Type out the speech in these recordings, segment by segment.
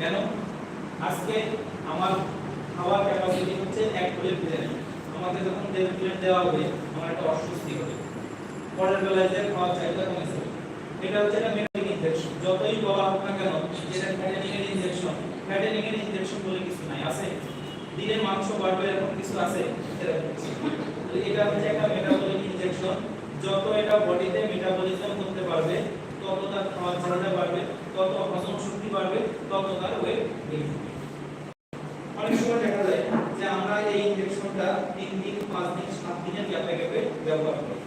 কেন? আজকে আমার খাওয়ার ক্যাপাসিটি হচ্ছে এক প্লেট বিরিয়ানি আমাকে যখন দেড় প্লেট দেওয়া হবে আমার একটা অস্বস্তি হবে। পরের বেলায় যে খাওয়ার চাহিদা কমেছে। এটা হচ্ছে একটা মেটালিক ইনজেকশন যতই বলা হোক না কেন যেটা ফ্যাটেনিং এর ইনজেকশন ফ্যাটেনিং এর ইনজেকশন বলে কিছু নাই, আছে? দিনে মাংস বাড়বে এরকম কিছু আছে। এটা হচ্ছে একটা মেটাবলিক ইনজেকশন যত এটা বডিতে মেটাবলিজম করতে পারবে, তত তার খাওয়ার চাহিদা বাড়বে, তত হজম বাড়বে তত তার অনেক সময় দেখা যায় যে আমরা এই ইনজেকশনটা তিন দিন, পাঁচ দিন, সাত দিনের গ্যাপে গ্যাপে ব্যবহার করি।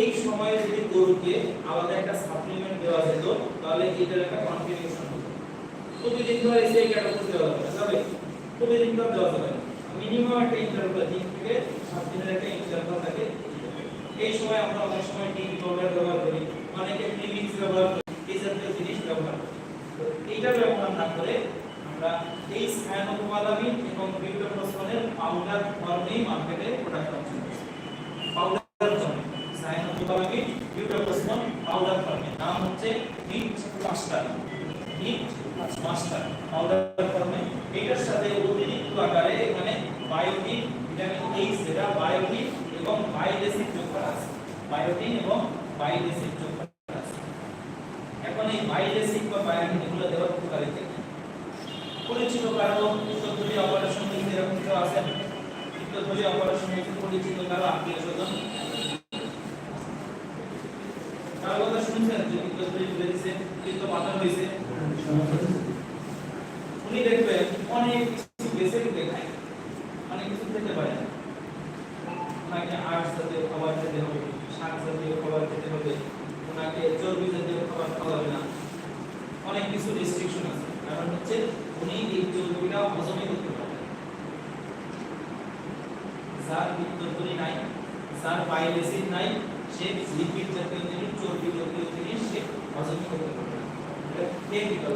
এই সময়ে যদি গরুকে আলাদা একটা সাপ্লিমেন্ট দেওয়া যেত, তাহলে এটার একটা কন্ট্রিবিউশন হতো। প্রতিদিন ধরে এসে এই ক্যাটাগরি দেওয়া যাবে প্রতিদিন তো দেওয়া যাবে মিনিমাম একটা ইন্টারভাল তিন থেকে সাত দিনের একটা ইন্টারভাল থাকে। এই সময় আমরা অনেক সময় টিভি পাউডার ব্যবহার করি অনেকে প্রিমিক্স ব্যবহার করি এই জাতীয় জিনিস ব্যবহার করি তো এইটা ব্যবহার না করে আমরা এই সায়ানোকোবালামিন এবং বিউটাপ্রোসনের পাউডার ফর্মেই মার্কেটে প্রোডাক্ট করছি। পাউডার ফর্মে সায়ানোকোবালামিন বিউটাপ্রোসন পাউডার ফর্মে নাম হচ্ছে hit master hit master powder ফর্মে এটার সাথে অতিরিক্ত আকারে এখানে বায়োটিন, ভিটামিন এইচ যেটা বায়োটিন এবং বাইলেসিন যোগ করা আছে। বায়োটিন এবং বাইলেসিন যোগ করা আছে। এখন এই বাইলেসিন পরিচিত কারও পিত্তথলি অপারেশন এরকম কেউ আছেন পিত্তথলি অপারেশন পরিচিত কারও আত্মীয় স্বজন। ওনাকে খেতে হবে না। অনেক কিছু রেস্ট্রিকশন আছে। কারণ হচ্ছে উনি এই চর্বিটা হজমই করতে পারেন না। যার পিত্তথলি নাই যার বাইল অ্যাসিড নাই সে লিপিড জাতীয় জিনিস চর্বি জাতীয় জিনিস সে হজমই করতে পারে না এটা technical,